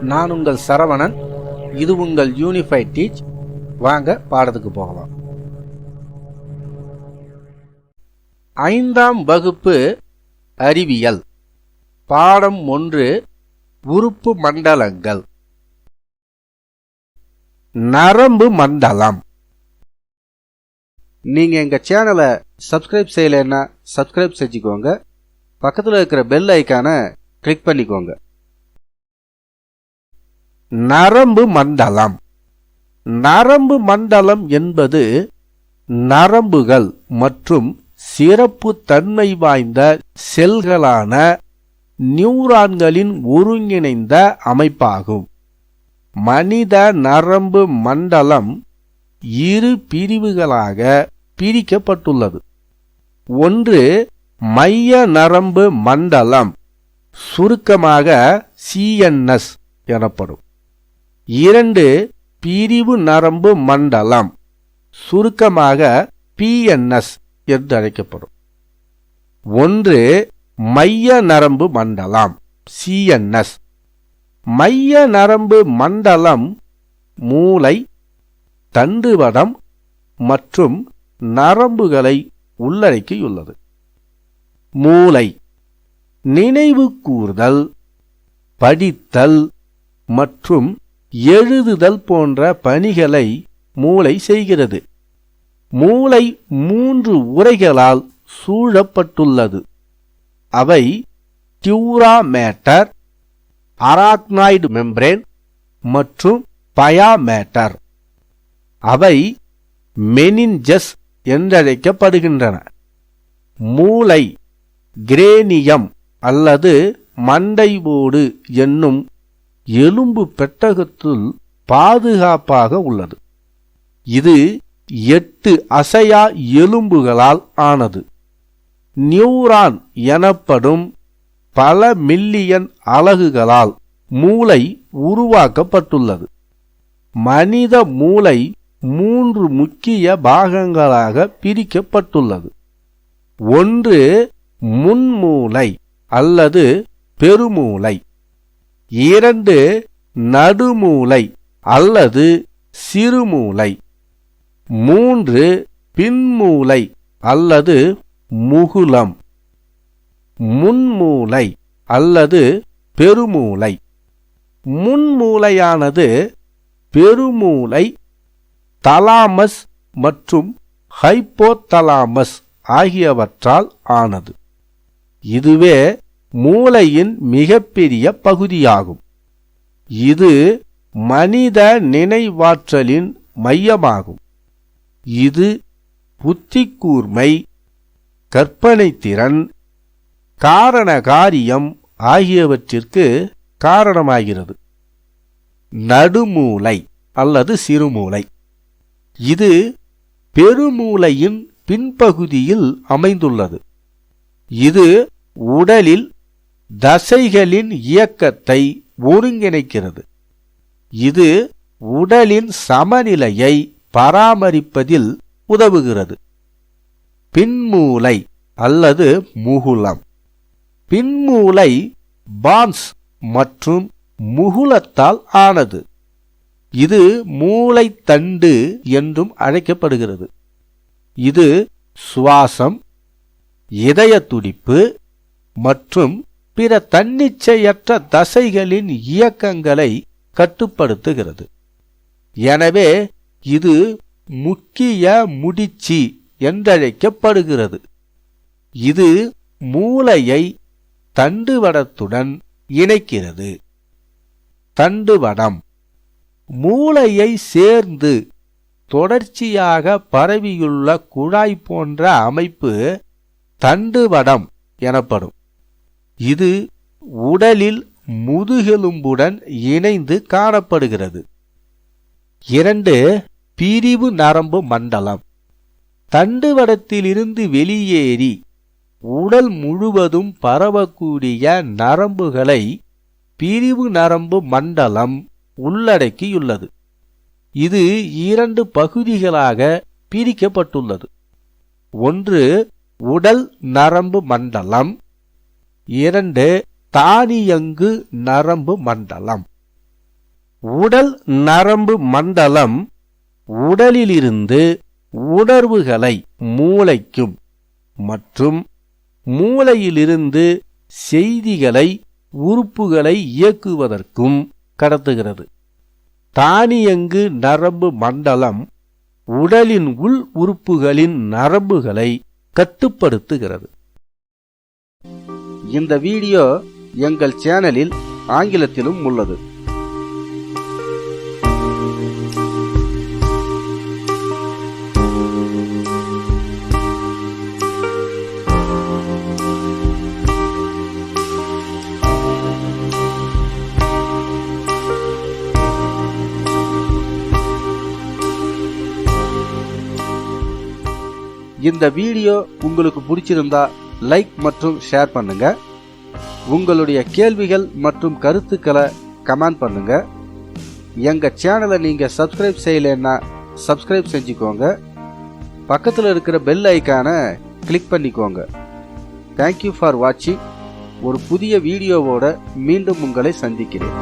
நான் உங்கள் சரவணன். இது உங்கள் யூனிஃபைட் டீச் வாங்க பாடத்துக்கு போகலாம். ஐந்தாம் வகுப்பு அறிவியல். பாடம் ஒன்று உறுப்பு மண்டலங்கள். நரம்பு மண்டலம். நீங்கள் எங்கள் சேனலை சப்ஸ்கிரைப் செய்யலைன்னா சப்ஸ்கிரைப் செஞ்சுக்கோங்க. பக்கத்தில் இருக்கிற பெல் ஐக்கானை கிளிக் பண்ணிக்கோங்க. நரம்பு மண்டலம். நரம்பு மண்டலம் என்பது நரம்புகள் மற்றும் சிறப்பு தன்மை வாய்ந்த செல்களான நியூரான்களின் ஒருங்கிணைந்த அமைப்பாகும். மனித நரம்பு மண்டலம் இரு பிரிவுகளாக பிரிக்கப்பட்டுள்ளது. ஒன்று மைய நரம்பு மண்டலம் சுருக்கமாக சிஎன்எஸ் எனப்படும். இரண்டு பிரிவு நரம்பு மண்டலம் சுருக்கமாக பிஎன்எஸ் என்று அழைக்கப்படும். ஒன்று மைய நரம்பு மண்டலம் சிஎன்எஸ் மைய நரம்பு மண்டலம் மூளை தண்டுவடம் மற்றும் நரம்புகளை உள்ளடக்கியுள்ளது. மூளை நினைவு கூர்தல் படித்தல் மற்றும் எழுதுதல் போன்ற பணிகளை மூளை செய்கிறது. மூளை மூன்று உரைகளால் சூழப்பட்டுள்ளது. அவை டியூரா மேட்டர் அராக்னாய்டு மெம்ப்ரேன் மற்றும் பயாமேட்டர். அவை மெனின்ஜஸ் என்றழைக்கப்படுகின்றன. மூளை கிரேனியம் அல்லது மண்டை ஓடு என்னும் எலும்பு பெட்டகத்துள் பாதுகாப்பாக உள்ளது. இது எட்டு அசையா எலும்புகளால் ஆனது. நியூரான் எனப்படும் பல மில்லியன் அலகுகளால் மூளை உருவாக்கப்பட்டுள்ளது. மனித மூளை மூன்று முக்கிய பாகங்களாக பிரிக்கப்பட்டுள்ளது. ஒன்று முன்மூளை அல்லது பெருமூளை. இரண்டு நடுமூளை அல்லது சிறுமூளை மூன்று பின்மூளை அல்லது முகுலம். முன்மூளை அல்லது பெருமூளை முன்மூளையானது பெருமூளை தலாமஸ் மற்றும் ஹைப்போதலாமஸ் ஆகியவற்றால் ஆனது. இதுவே மூளையின் மிகப்பெரிய பகுதியாகும். இது மனித நினைவாற்றலின் மையமாகும். இது புத்திக்கூர்மை கற்பனை திறன் காரண காரியம் ஆகியவற்றிற்கு காரணமாகிறது. நடுமூளை அல்லது சிறுமூளை. இது பெருமூளையின் பின்பகுதியில் அமைந்துள்ளது. இது உடலில் தசைகளின் இயக்கத்தை ஒருங்கிணைக்கிறது. இது உடலின் சமநிலையை பராமரிப்பதில் உதவுகிறது. பின்மூளை அல்லது முகுலம். பின்மூளை பான்ஸ் மற்றும் முகுலத்தால் ஆனது. இது மூளைத்தண்டு என்றும் அழைக்கப்படுகிறது. இது சுவாசம் இதய துடிப்பு மற்றும் பிற தன்னிச்சையற்ற தசைகளின் இயக்கங்களை கட்டுப்படுத்துகிறது. எனவே இது முக்கிய முடிச்சி என்றழைக்கப்படுகிறது. இது மூளையை தண்டுவடத்துடன் இணைக்கிறது. தண்டுவடம். மூளையை சேர்ந்து தொடர்ச்சியாக பரவியுள்ள குழாய் போன்ற அமைப்பு தண்டுவடம் எனப்படும். இது உடலில் முதுகெலும்புடன் இணைந்து காணப்படுகிறது. இரண்டு பிரிவு நரம்பு மண்டலம். தண்டுவடத்திலிருந்து வெளியேறி உடல் முழுவதும் பரவக்கூடிய நரம்புகளை பிரிவு நரம்பு மண்டலம் உள்ளடக்கியுள்ளது. இது இரண்டு பகுதிகளாக பிரிக்கப்பட்டுள்ளது. ஒன்று உடல் நரம்பு மண்டலம். இரண்டு தானியங்கு நரம்பு மண்டலம். உடல் நரம்பு மண்டலம் உடலிலிருந்து உணர்வுகளை மூளைக்கும் மற்றும் மூளையிலிருந்து செய்திகளை உறுப்புகளை இயக்குவதற்கும் கடத்துகிறது. தானியங்கு நரம்பு மண்டலம் உடலின் உள் உறுப்புகளின் நரம்புகளை கட்டுப்படுத்துகிறது. இந்த வீடியோ எங்கள் சேனலில் ஆங்கிலத்திலும் உள்ளது. இந்த வீடியோ உங்களுக்கு பிடிச்சிருந்தா லைக் மற்றும் ஷேர் பண்ணுங்க. உங்களுடைய கேள்விகள் மற்றும் கருத்துக்களை கமெண்ட் பண்ணுங்க. எங்கள் சேனலை நீங்கள் சப்ஸ்கிரைப் செய்யலைன்னா சப்ஸ்கிரைப் செஞ்சுக்கோங்க. பக்கத்தில் இருக்கிற பெல் ஐக்கானை கிளிக் பண்ணிக்கோங்க. தேங்க்யூ ஃபார் வாட்சிங் ஒரு புதிய வீடியோவோட மீண்டும் உங்களை சந்திக்கிறேன்.